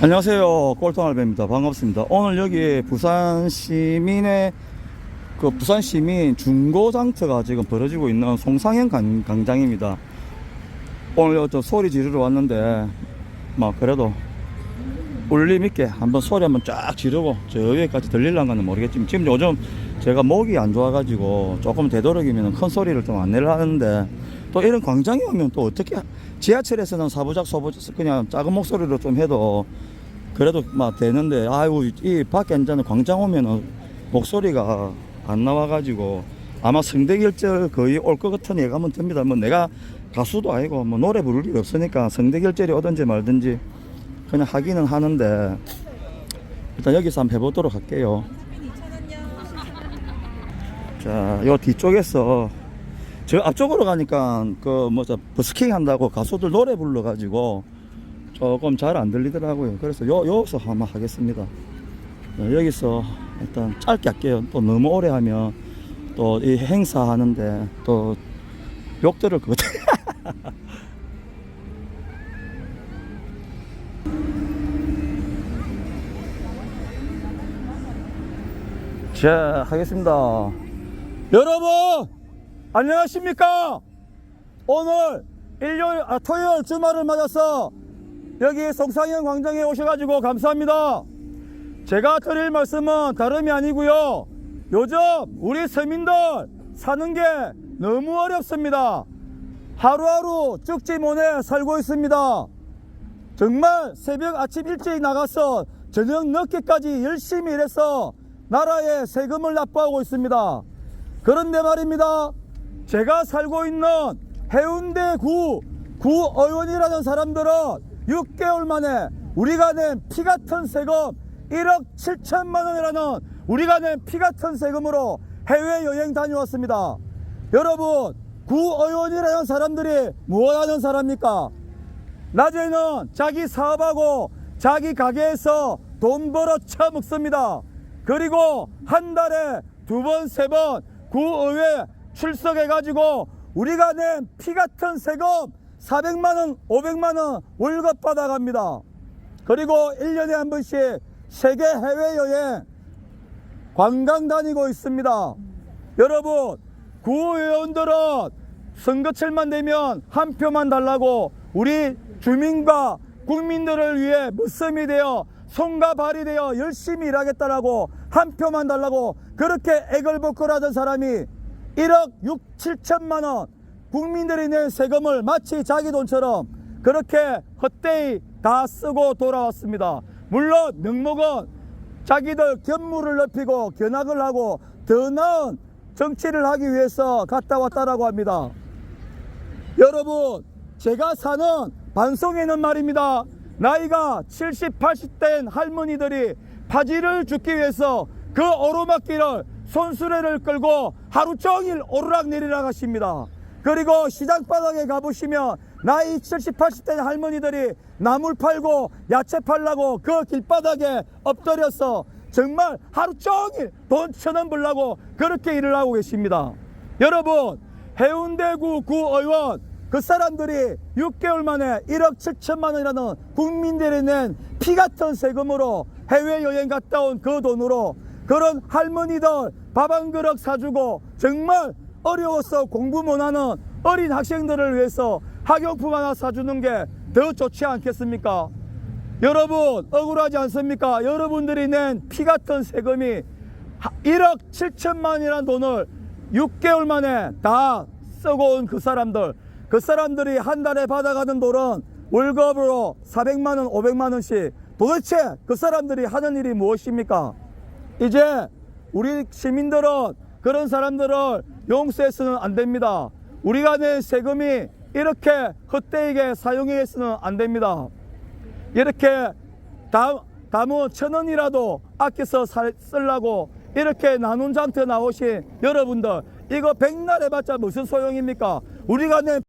안녕하세요. 꼴통알배입니다. 반갑습니다. 오늘 여기 부산 시민의 그 부산 시민 중고장터가 지금 벌어지고 있는 송상현 강, 강장입니다. 오늘 저 소리 지르러 왔는데 막 그래도 울림 있게 한번 소리 한번 쫙 지르고 저 여기까지 들릴란가는 모르겠지만 지금 요즘 제가 목이 안 좋아가지고 조금 되도록이면 큰 소리를 좀 안 내려 하는데 또 이런 광장에 오면 또 어떻게 지하철에서는 사부작 소부작 그냥 작은 목소리로 좀 해도 그래도 막 되는데 아유 이 밖에 앉아는 광장 오면은 목소리가 안 나와가지고 아마 성대결절 거의 올 것 같은 예감은 듭니다. 뭐 내가 가수도 아니고 뭐 노래 부를 일 없으니까 성대결절이 오든지 말든지 그냥 하기는 하는데 일단 여기서 한번 해보도록 할게요. 자, 요 뒤쪽에서 저 앞쪽으로 가니까 그 뭐죠 버스킹 한다고 가수들 노래 불러가지고 조금 잘 안 들리더라고요. 그래서 요 여기서 한번 하겠습니다. 네, 여기서 일단 짧게 할게요. 또 너무 오래 하면 또 이 행사 하는데 또 욕 들을 것 같아요. 자, 하겠습니다. 여러분, 안녕하십니까? 오늘 일요일, 아, 토요일 주말을 맞아서 여기 송상현 광장에 오셔가지고 감사합니다. 제가 드릴 말씀은 다름이 아니고요. 요즘 우리 서민들 사는 게 너무 어렵습니다. 하루하루 쭉지 못해 살고 있습니다. 정말 새벽 아침 일찍 나가서 저녁 늦게까지 열심히 일해서 나라에 세금을 납부하고 있습니다. 그런데 말입니다. 제가 살고 있는 해운대구 구의원이라는 사람들은 6개월 만에 우리가 낸 피 같은 세금 1억 7천만 원이라는 우리가 낸 피 같은 세금으로 해외여행 다녀왔습니다. 여러분, 구의원이라는 사람들이 무엇 하는 사람입니까? 낮에는 자기 사업하고 자기 가게에서 돈 벌어 처먹습니다. 그리고 한 달에 두 번, 세 번 구의회 출석해가지고 우리가 낸 피 같은 세금 400만원, 500만원 월급 받아갑니다. 그리고 1년에 한 번씩 세계 해외여행 관광 다니고 있습니다. 여러분, 구의원들은 선거철만 되면 한 표만 달라고 우리 주민과 국민들을 위해 무섬이 되어 손과 발이 되어 열심히 일하겠다라고 한 표만 달라고 그렇게 애걸복걸하던 사람이 1억 6, 7천만 원 국민들이 낸 세금을 마치 자기 돈처럼 그렇게 헛되이 다 쓰고 돌아왔습니다. 물론 명목은 자기들 견물을 넓히고 견학을 하고 더 나은 정치를 하기 위해서 갔다 왔다라고 합니다. 여러분, 제가 사는 반송에는 말입니다. 나이가 70, 80대인 할머니들이 바지를 줍기 위해서 그 오르막길을 손수레를 끌고 하루 종일 오르락 내리락 하십니다. 그리고 시장 바닥에 가보시면 나이 70, 80대 할머니들이 나물 팔고 야채 팔라고 그 길바닥에 엎드려서 정말 하루 종일 돈 천 원 벌라고 그렇게 일을 하고 계십니다. 여러분, 해운대구 구의원 그 사람들이 6개월 만에 1억 7천만 원이라는 국민들이 낸 피 같은 세금으로 해외여행 갔다 온 그 돈으로 그런 할머니들 밥 한 그릇 사주고 정말 어려워서 공부 못하는 어린 학생들을 위해서 학용품 하나 사주는 게 더 좋지 않겠습니까? 여러분 억울하지 않습니까? 여러분들이 낸 피 같은 세금이 1억 7천만이라는 돈을 6개월 만에 다 쓰고 온 그 사람들 그 사람들이 한 달에 받아가는 돈은 월급으로 400만 원, 500만 원씩 도대체 그 사람들이 하는 일이 무엇입니까? 이제 우리 시민들은 그런 사람들을 용서해서는 안 됩니다. 우리가 낸 세금이 이렇게 헛되게 사용해서는 안 됩니다. 이렇게 다, 담은 천 원이라도 아껴서 살, 쓰려고 이렇게 나눈 장터 나오신 여러분들 이거 백날 해봤자 무슨 소용입니까? 우리가 낸